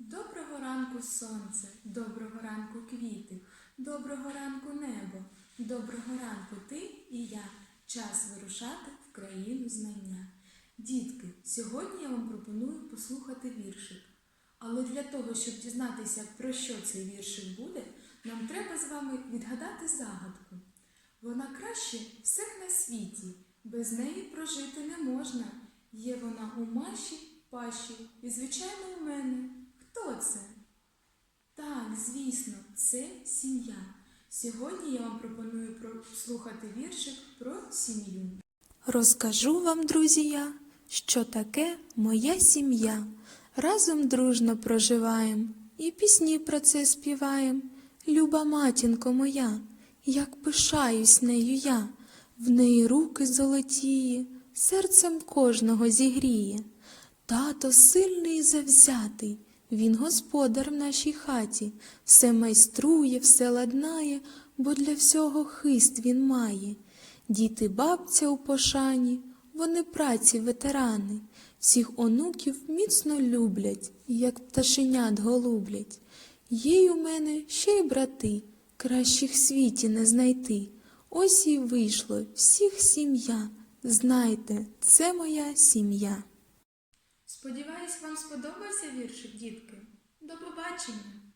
Доброго ранку сонце, доброго ранку квіти, доброго ранку небо, доброго ранку ти і я. Час вирушати в країну знання. Дітки, сьогодні я вам пропоную послухати віршик. Але для того, щоб дізнатися, про що цей віршик буде, нам треба з вами відгадати загадку. Вона краще всіх на світі, без неї прожити не можна. Є вона у маші, паші і, звичайно, у мене. Хто це? Так, звісно, це сім'я. Сьогодні я вам пропоную прослухати віршик про сім'ю. Розкажу вам, друзі, я, що таке моя сім'я. Разом дружно проживаєм і пісні про це співаєм. Люба матінко моя, як пишаюсь нею я, в неї руки золотії, серцем кожного зігріє. Тато сильний і завзятий, він господар в нашій хаті, все майструє, все ладнає, бо для всього хист він має. Діти бабця у пошані, вони праці ветерани, всіх онуків міцно люблять, як пташенят голублять. Є у мене ще й брати, кращих в світі не знайти. Ось і вийшло всіх сім'я. Знайте, це моя сім'я. Сподіваюсь, вам сподобався віршик, дітки. До побачення!